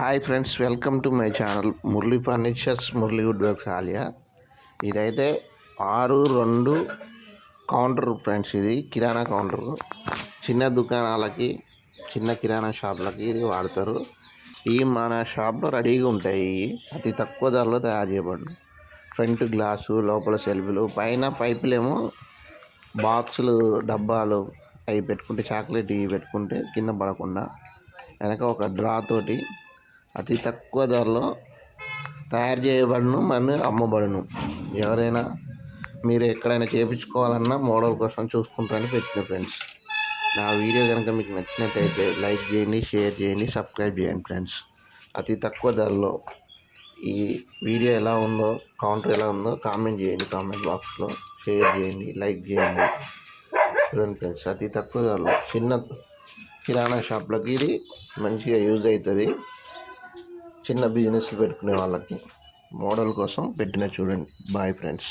Hi friends welcome to my channel Murali furnitures Murali wood works Alia. ఇదైతే ఆరు రెండు counter friends ఇది కిరాణా counter. చిన్న దుకాణాలకి చిన్న కిరాణా షాపులకి ఇది వాడతారు. ఈ మన షాప్లో రెడీగా ఉంటాయి అతి తక్కువ ధరలో తయారు చేయబడి ఫ్రంట్ గ్లాసు లోపల సెల్ఫ్లు పైన పైపులేమో బాక్సులు డబ్బాలు అవి పెట్టుకుంటే చాక్లెట్ ఇవి పెట్టుకుంటే కింద పడకుండా వెనక ఒక డ్రా తోటి అతి తక్కువ ధరలో తయారు చేయబడును మరియు అమ్మబడును. ఎవరైనా మీరు ఎక్కడైనా చేయించుకోవాలన్నా మోడల్ కోసం చూసుకుంటారని పెట్టిన ఫ్రెండ్స్. నా వీడియో కనుక మీకు నచ్చినట్టయితే లైక్ చేయండి షేర్ చేయండి సబ్స్క్రైబ్ చేయండి ఫ్రెండ్స్. అతి తక్కువ ధరలో ఈ వీడియో ఎలా ఉందో కౌంటర్ ఎలా ఉందో కామెంట్ చేయండి. కామెంట్ బాక్స్లో షేర్ చేయండి లైక్ చేయండి. చూడండి ఫ్రెండ్స్ అతి తక్కువ ధరలో చిన్న కిరాణా షాప్లకి ఇది మంచిగా యూజ్ అవుతుంది. చిన్న బిజినెస్లు పెట్టుకునే వాళ్ళకి మోడల్ కోసం పెట్టిన చూడండి. Bye friends